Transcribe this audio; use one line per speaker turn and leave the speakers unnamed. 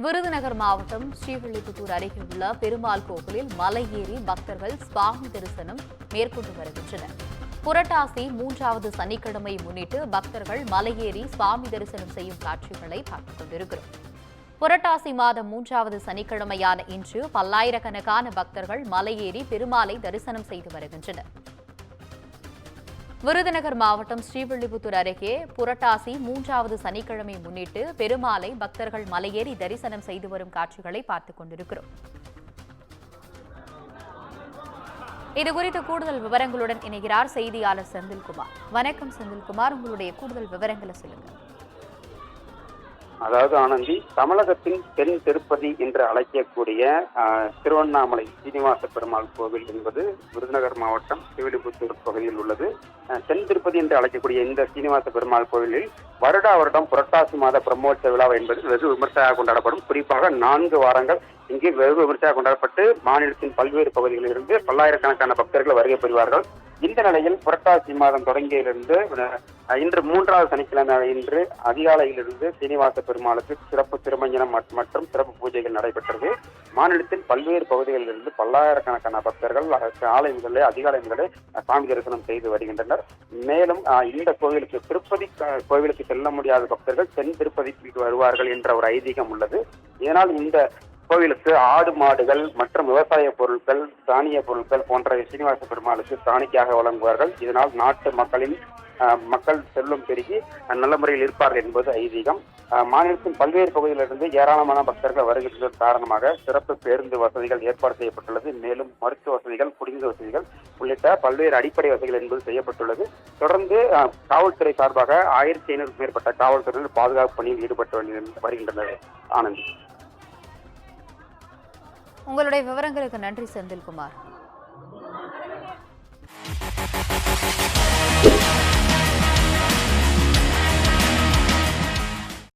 விருதுநகர் மாவட்டம் ஸ்ரீவில்லிபுத்தூர் அருகே உள்ள பெருமாள் கோவிலில் மலை ஏறி பக்தர்கள் சுவாமி தரிசனம் மேற்கொண்டு வருகின்றனர். புரட்டாசி மூன்றாவது சனிக்கிழமை முன்னிட்டு பக்தர்கள் மலையேறி சுவாமி தரிசனம் செய்யும் காட்சிகளை பார்த்துக் கொண்டிருக்கிறோம். புரட்டாசி மாதம் மூன்றாவது சனிக்கிழமையான இன்று பல்லாயிரக்கணக்கான பக்தர்கள் மலையேறி பெருமாளை தரிசனம் செய்து வருகின்றனர். விருதுநகர் மாவட்டம் ஸ்ரீவில்லிபுத்தூர் அருகே புரட்டாசி மூன்றாவது சனிக்கிழமை முன்னிட்டு பெருமாளை பக்தர்கள் மலையேறி தரிசனம் செய்து வரும் காட்சிகளை பார்த்துக் கொண்டிருக்கிறோம். இதுகுறித்து கூடுதல் விவரங்களுடன் இணைகிறார் செய்தியாளர் செந்தில்குமார். வணக்கம் செந்தில்குமார். உங்களுடைய கூடுதல் விவரங்களை சொல்லுங்கள்.
அதாவது ஆனந்தி தமிழகத்தின் தென் திருப்பதி என்று அழைக்கக்கூடிய திருவண்ணாமலை சீனிவாச பெருமாள் கோவில் என்பது விருதுநகர் மாவட்டம் சிவிலிபுத்தூர் பகுதியில் உள்ளது. தென் திருப்பதி என்று அழைக்கக்கூடிய இந்த சீனிவாச பெருமாள் கோவிலில் வருடா வருடம் புரட்டாசி மாத பிரம்மோற்சவ விழா என்பது வெகு விமர்சையாக கொண்டாடப்படும். குறிப்பாக நான்கு வாரங்கள் இங்கு வெகு விமர்சையாக கொண்டாடப்பட்டு மாநிலத்தின் பல்வேறு பகுதிகளில் இருந்து பல்லாயிரக்கணக்கான பக்தர்கள் வருகை பெறுவார்கள் இந்த நிலையில் புரட்டாசி மாதம் தொடங்கியிலிருந்து இன்று மூன்றாவது சனிக்கிழமை இன்று அதிகாலையிலிருந்து சீனிவாச பெருமாளுக்கு சிறப்பு திருமஞ்சனம் மற்றும் சிறப்பு பூஜைகள் நடைபெற்றது. மாநிலத்தின் பல்வேறு பகுதிகளிலிருந்து பல்லாயிரக்கணக்கான பக்தர்கள் அஹ், காலை முதலே அதிகாலை முதலே சாமி தரிசனம் செய்து வருகின்றனர். மேலும் இந்த கோவிலுக்கு திருப்பதி கோவிலுக்கு செல்ல முடியாத பக்தர்கள் தென் திருப்பதிக்கு வருவார்கள் என்ற ஒரு ஐதீகம் உள்ளது. இதனால் இந்த கோவிலுக்கு ஆடு மாடுகள் மற்றும் விவசாய பொருட்கள் தானிய பொருட்கள் போன்ற சீனிவாச பெருமாளுக்கு காணிக்கையாக வழங்குவார்கள். இதனால் நாட்டு மக்களின் மக்கள் செல்லும் பெருகி நல்ல முறையில் இருப்பார்கள் என்பது ஐதீகம். மாநிலத்தின் பல்வேறு பகுதிகளிலிருந்து ஏராளமான பக்தர்கள் வருகின்றதன் காரணமாக சிறப்பு பேருந்து வசதிகள் ஏற்பாடு செய்யப்பட்டுள்ளது. மேலும் மருத்துவ வசதிகள் குடிநீர் வசதிகள் உள்ளிட்ட பல்வேறு அடிப்படை வசதிகள் என்பது செய்யப்பட்டுள்ளது. தொடர்ந்து காவல்துறை சார்பாக ஆயிரத்தி ஐநூறுக்கும் மேற்பட்ட காவல்துறையினர் பாதுகாப்பு பணியில் ஈடுபட்டு வருகின்ற- வருகின்றனர். ஆனந்த்.
உங்களுடைய விவரங்களுக்கு நன்றி செந்தில்குமார்.